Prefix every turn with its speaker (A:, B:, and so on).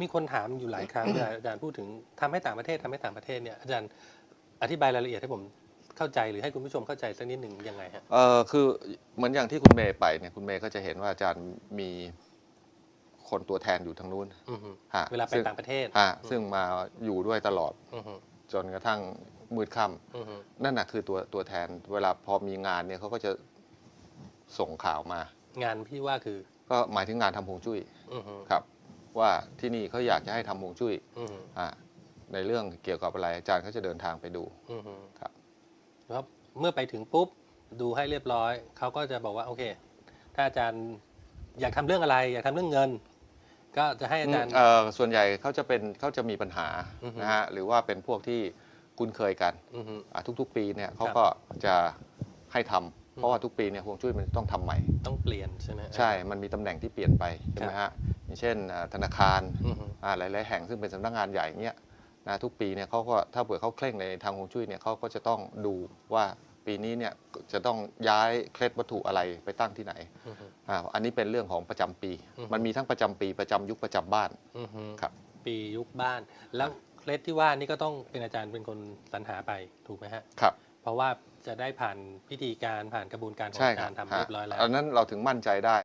A: มีคนถามอยู่หลายครั้งเวลาอาจารย์พูดถึงทำให้ต่างประเทศทำให้ต่างประเทศเนี่ยอาจารย์อธิบายรายละเอียดให้ผมเข้าใจหรือให้คุณผู้ชมเข้าใจสักนิดหนึ่งยังไงฮะ
B: เออคือเหมือนอย่างที่คุณเมย์ไปเนี่ยคุณเมย์ก็จะเห็นว่าอาจารย์มีคนตัวแทนอยู่ทางนู้น
A: อือฮึ
B: ฮะ
A: เวลาไป
B: ซึ่ง
A: ต่างประเทศ
B: ฮะซึ่งมาอยู่ด้วยตลอด
A: อือฮึ
B: จนกระทั่งมืดค่
A: อือฮึำ
B: นั่นน่ะคือตัวตัวแทน เวลาพอมีงานเนี่ยเขาก็จะส่งข่าวมา
A: งานพี่ว่าคือ
B: ก็หมายถึงงานทำฮวงจุ้ย
A: อือฮึ
B: ครับ ว่าที่นี่เขาอยากจะให้ทำฮวงจุ้ย
A: อือฮึ
B: อ่าในเรื่องเกี่ยวกับอะไรอาจารย์เขาจะเดินทางไปดู
A: อือฮึ
B: ครับ
A: แล้วเมื่อไปถึงปุ๊บดูให้เรียบร้อยเขาก็จะบอกว่าโอเค ถ้าอาจารย์อยากทำเรื่องอะไร อยากทำเรื่องเงิน ก็จะให้อาจารย์
B: เอ่อส่วนใหญ่เขาจะเป็นเขาจะมีปัญหา
A: อือฮึ
B: นะฮะหรือว่าเป็นพวกที่คุ้นเคยกัน
A: อือฮึ
B: อ่าทุกๆ ปีเนี่ยเขา
A: ครับ
B: ก็จะให้ทำเพ
A: อื
B: ราะ
A: ม
B: ว่าทุกปีเนี่ยฮวงจุ้ยมันต้องทำใหม่
A: ต้องเปลี่ยนใช่ไหม
B: ใช่ มันมีตำแหน่งที่เปลี่ยนไปใช่ไหมฮะ อย่างเช่นอ่าธนาคาร
A: อือฮึ
B: อ่าหลายๆแห่งซึ่งเป็นสำนักงานใหญ่เงี้ยนะทุกปีเนี่ยเขาก็ถ้าเผื่อเขาเคร่งในทางฮวงจุ้ยเนี่ยเขาก็จะต้องดูว่าปีนี้เนี่ยจะต้องย้ายเคล็ดวัตถุอะไรไปตั้งที่ไหน
A: อือฮึ
B: อ่าอันนี้เป็นเรื่องของประจำปี
A: อือฮึ
B: มันมีทั้งประจำปีประจำยุคประจำบ้าน
A: อือฮึ
B: ครับ
A: ปียุคบ้าน แล้วเคล็ดที่ว่านี่ก็ต้องเป็นอาจารย์เป็นคนสรรหาไปถูกไหมฮะ
B: ครับ
A: เพราะว่าจะได้ผ่านพิธีการผ่านกระบวนการของ
B: ใช่
A: อา
B: ค
A: จา
B: รับ
A: รย์ทำ
B: ฮะ
A: เรียบร้อยแล้ว
B: อันนั้นเราถึงมั่นใจได้